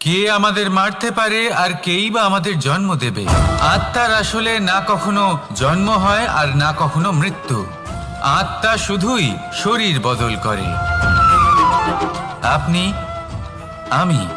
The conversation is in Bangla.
কে আমাদের মারতে পারে আর কেই বা আমাদের জন্ম দেবে? আত্মার আসলে না কখনো জন্ম হয় আর না কখনো মৃত্যু। আত্মা শুধুই শরীর বদল করে। আপনি, আমি।